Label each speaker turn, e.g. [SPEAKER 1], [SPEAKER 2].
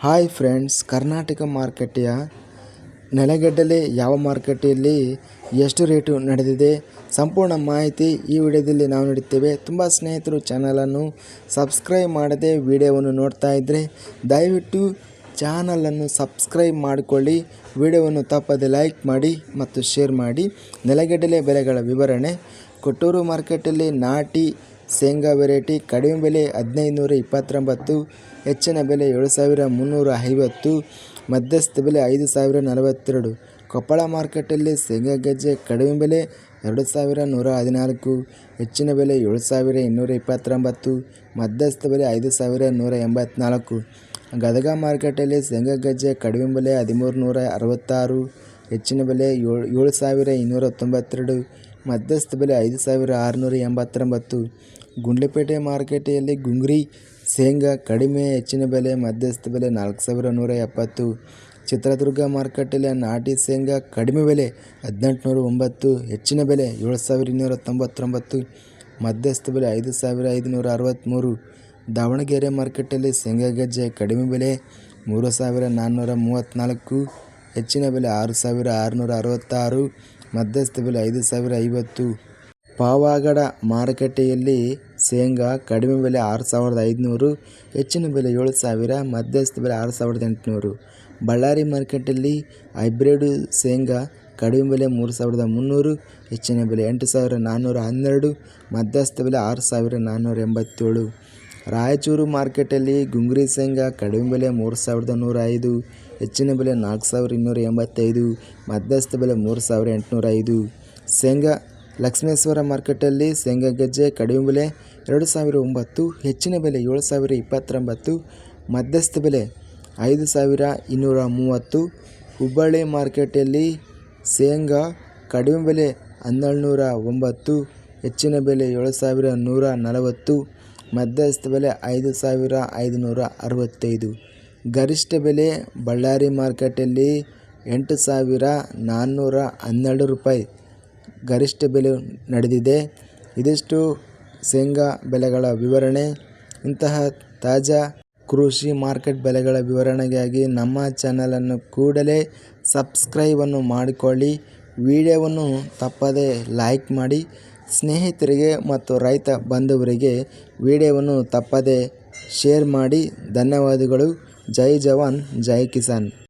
[SPEAKER 1] Hi friends Karnataka ಮಾರುಕಟ್ಟೆಯ ನೆಲಗಡಲೆ ಯಾವ ಮಾರುಕಟ್ಟೆಯಲ್ಲಿ ಎಷ್ಟು ರೇಟು ನಡೆದಿದೆ ಸಂಪೂರ್ಣ ಮಾಹಿತಿ ಈ ವಿಡಿಯೋದಲ್ಲಿ ನಾವು ನೀಡುತ್ತೇವೆ. ತುಂಬ ಸ್ನೇಹಿತರು ಚಾನಲನ್ನು ಸಬ್ಸ್ಕ್ರೈಬ್ ಮಾಡದೆ ವಿಡಿಯೋವನ್ನು ನೋಡ್ತಾ ಇದ್ದರೆ ದಯವಿಟ್ಟು ಚಾನಲನ್ನು ಸಬ್ಸ್ಕ್ರೈಬ್ ಮಾಡಿಕೊಳ್ಳಿ, ವಿಡಿಯೋವನ್ನು ತಪ್ಪದೆ ಲೈಕ್ ಮಾಡಿ ಮತ್ತು ಶೇರ್ ಮಾಡಿ. ನೆಲಗಡಲೆ ಬೆಲೆಗಳ ವಿವರಣೆ, ಕೊಟ್ಟೂರು ಮಾರ್ಕೆಟಲ್ಲಿ ನಾಟಿ ಶೇಂಗಾ ವೆರೈಟಿ, ಕಡಿಮೆ ಬೆಲೆ ಹದಿನೈದು ನೂರ ಇಪ್ಪತ್ತೊಂಬತ್ತು ಹೆಚ್ಚಿನ ಬೆಲೆ ಏಳು ಸಾವಿರ ಮುನ್ನೂರ ಐವತ್ತು ಮಧ್ಯಸ್ಥ ಬೆಲೆ ಐದು ಸಾವಿರ ನಲವತ್ತೆರಡು ಕೊಪ್ಪಳ ಮಾರ್ಕೆಟಲ್ಲಿ ಶೇಂಗಾ ಗೆಜ್ಜೆ ಕಡಿಮೆ ಬೆಲೆ ಎರಡು ಸಾವಿರ ನೂರ ಹದಿನಾಲ್ಕು ಹೆಚ್ಚಿನ ಬೆಲೆ ಏಳು ಸಾವಿರ ಇನ್ನೂರ ಇಪ್ಪತ್ತೊಂಬತ್ತು ಮಧ್ಯಸ್ಥ ಬೆಲೆ ಐದು ಸಾವಿರ ನೂರ ಎಂಬತ್ನಾಲ್ಕು ಗದಗ ಮಾರ್ಕೆಟಲ್ಲಿ ಶೇಂಗಾ ಗೆಜ್ಜೆ ಕಡಿಮೆ ಬೆಲೆ ಹದಿಮೂರು ನೂರ ಅರವತ್ತಾರು ಹೆಚ್ಚಿನ ಬೆಲೆ ಏಳು ಏಳು ಸಾವಿರ ಇನ್ನೂರ ತೊಂಬತ್ತೆರಡು ಮಧ್ಯಸ್ಥ ಬೆಲೆ ಐದು ಸಾವಿರ ಆರುನೂರ ಎಂಬತ್ತೊಂಬತ್ತು ಗುಂಡ್ಲುಪೇಟೆ ಮಾರುಕಟ್ಟೆಯಲ್ಲಿ ಗುಂಗ್ರಿ, ಶೇಂಗಾ, ಕಡಿಮೆ ಹೆಚ್ಚಿನ ಬೆಲೆ ಮಧ್ಯಸ್ಥ ಬೆಲೆ ನಾಲ್ಕು ಸಾವಿರ ನೂರ ಎಪ್ಪತ್ತು. ಚಿತ್ರದುರ್ಗ ಮಾರುಕಟ್ಟೆಯಲ್ಲಿ ನಾಟಿ ಶೇಂಗಾ ಕಡಿಮೆ ಬೆಲೆ ಹದಿನೆಂಟುನೂರ ಒಂಬತ್ತು, ಹೆಚ್ಚಿನ ಬೆಲೆ ಏಳು ಸಾವಿರ ಇನ್ನೂರ ತೊಂಬತ್ತೊಂಬತ್ತು. ಮಧ್ಯಸ್ಥ ಬೆಲೆ ಐದು ಸಾವಿರ ಐದುನೂರ ಅರವತ್ತ್ಮೂರು ದಾವಣಗೆರೆ ಮಾರುಕಟ್ಟೆಯಲ್ಲಿ ಶೇಂಗಾ ಗೆಜ್ಜೆ ಕಡಿಮೆ ಬೆಲೆ ಮೂರು ಸಾವಿರ ನಾನ್ನೂರ ಮೂವತ್ತ್ನಾಲ್ಕು. ಹೆಚ್ಚಿನ ಬೆಲೆ ಆರು ಸಾವಿರ ಆರುನೂರ ಅರವತ್ತಾರು. ಮಧ್ಯಸ್ಥ ಬೆಲೆ ಐದು ಸಾವಿರ ಐವತ್ತು. ಪಾವಗಡ ಮಾರುಕಟ್ಟೆಯಲ್ಲಿ ಶೇಂಗಾ ಕಡಿಮೆ ಬೆಲೆ ಆರು ಸಾವಿರದ ಐದುನೂರು, ಹೆಚ್ಚಿನ ಬೆಲೆ ಏಳು ಸಾವಿರ ಮಧ್ಯಸ್ಥ ಬೆಲೆ ಆರು ಸಾವಿರದ ಎಂಟುನೂರು. ಬಳ್ಳಾರಿ ಮಾರ್ಕೆಟಲ್ಲಿ ಹೈಬ್ರಿಡ್ ಶೇಂಗಾ ಕಡಿಮೆ ಬೆಲೆ ಮೂರು ಸಾವಿರದ ಮುನ್ನೂರು, ಹೆಚ್ಚಿನ ಬೆಲೆ ಎಂಟು ಸಾವಿರ ನಾನ್ನೂರ ಹನ್ನೆರಡು ಮಧ್ಯಸ್ಥ ಬೆಲೆ ಆರು ಸಾವಿರ ನಾನ್ನೂರ ಎಂಬತ್ತೇಳು. ರಾಯಚೂರು ಮಾರ್ಕೆಟಲ್ಲಿ ಗುಂಗ್ರಿ ಶೇಂಗಾ ಕಡಿಮೆ ಬೆಲೆ ಮೂರು ಸಾವಿರದ ನೂರ ಐದು, ಹೆಚ್ಚಿನ ಬೆಲೆ ನಾಲ್ಕು ಸಾವಿರ ಇನ್ನೂರ ಎಂಬತ್ತೈದು ಮಧ್ಯಸ್ಥ ಬೆಲೆ ಮೂರು ಸಾವಿರ ಎಂಟುನೂರ ಐದು. ಶೇಂಗಾ ಲಕ್ಷ್ಮೇಶ್ವರ ಮಾರ್ಕೆಟಲ್ಲಿ ಶೇಂಗಾ ಗೆಜ್ಜೆ, ಕಡಿಮೆ ಬೆಲೆ ಎರಡು ಸಾವಿರ ಒಂಬತ್ತು, ಹೆಚ್ಚಿನ ಬೆಲೆ ಏಳು ಸಾವಿರ ಇಪ್ಪತ್ತೊಂಬತ್ತು, ಮಧ್ಯಸ್ಥ ಬೆಲೆ ಐದು ಸಾವಿರ ಇನ್ನೂರ ಮೂವತ್ತು. ಹುಬ್ಬಳ್ಳಿ ಮಾರ್ಕೆಟಲ್ಲಿ ಶೇಂಗಾ ಕಡಿಮೆ ಬೆಲೆ ಹನ್ನೆರಡು ನೂರ ಒಂಬತ್ತು, ಹೆಚ್ಚಿನ ಬೆಲೆ ಏಳು ಸಾವಿರ ನೂರ ನಲವತ್ತು, ಮಧ್ಯಸ್ಥ ಬೆಲೆ ಐದು ಸಾವಿರ ಐದುನೂರ ಅರವತ್ತೈದು. ಗರಿಷ್ಠ ಬೆಲೆ ಬಳ್ಳಾರಿ ಮಾರ್ಕೆಟಲ್ಲಿ ಎಂಟು ಸಾವಿರ ನಾನ್ನೂರ ಹನ್ನೆರಡು ರೂಪಾಯಿ. ಗರಿಷ್ಠ ಬೆಲೆ ನಡೆದಿದೆ. ಇದಿಷ್ಟು ಶೇಂಗಾ ಬೆಲೆಗಳ ವಿವರಣೆ. ಇಂತಹ ತಾಜಾ ಕೃಷಿ ಮಾರ್ಕೆಟ್ ಬೆಲೆಗಳ ವಿವರಣೆಗಾಗಿ ನಮ್ಮ ಚಾನಲನ್ನು ಕೂಡಲೇ ಸಬ್ಸ್ಕ್ರೈಬನ್ನು ಮಾಡಿಕೊಳ್ಳಿ. ವಿಡಿಯೋವನ್ನು ತಪ್ಪದೆ ಲೈಕ್ ಮಾಡಿ. ಸ್ನೇಹಿತರಿಗೆ ಮತ್ತು ರೈತ ಬಂಧುವರಿಗೆ ವಿಡಿಯೋವನ್ನು ತಪ್ಪದೇ ಶೇರ್ ಮಾಡಿ. ಧನ್ಯವಾದಗಳು. ಜೈ ಜವಾನ್, ಜೈ ಕಿಸಾನ್.